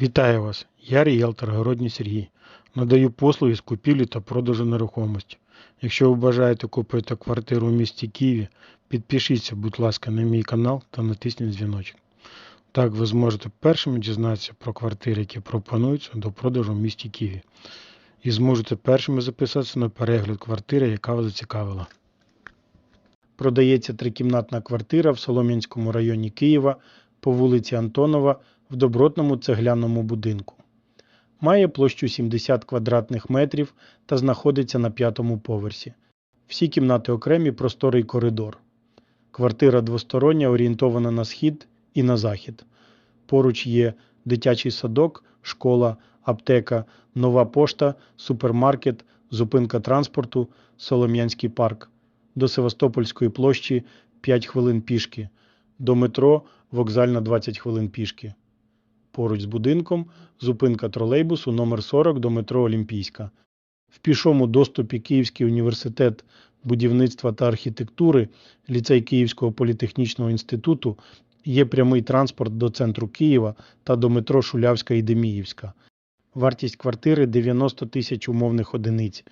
Вітаю вас! Я ріелтор Городній Сергій. Надаю послуги з купівлі та продажу нерухомості. Якщо ви бажаєте купити квартиру в місті Києві, підпишіться, будь ласка, на мій канал та натисніть дзвіночок. Так ви зможете першими дізнатися про квартири, які пропонуються до продажу в місті Києві. І зможете першими записатися на перегляд квартири, яка вас зацікавила. Продається трикімнатна квартира в Солом'янському районі Києва по вулиці Антонова в добротному цегляному будинку. Має площу 70 квадратних метрів та знаходиться на п'ятому поверсі. Всі кімнати окремі, просторий коридор. Квартира двостороння, орієнтована на схід і на захід. Поруч є дитячий садок, школа, аптека, нова пошта, супермаркет, зупинка транспорту, Солом'янський парк. До Севастопольської площі 5 хвилин пішки. До метро вокзальна 20 хвилин пішки. Поруч з будинком зупинка тролейбусу номер 40 до метро Олімпійська. В пішому доступі Київський університет будівництва та архітектури, ліцей Київського політехнічного інституту є прямий транспорт до центру Києва та до метро Шулявська і Деміївська. Вартість квартири 90 тисяч умовних одиниць.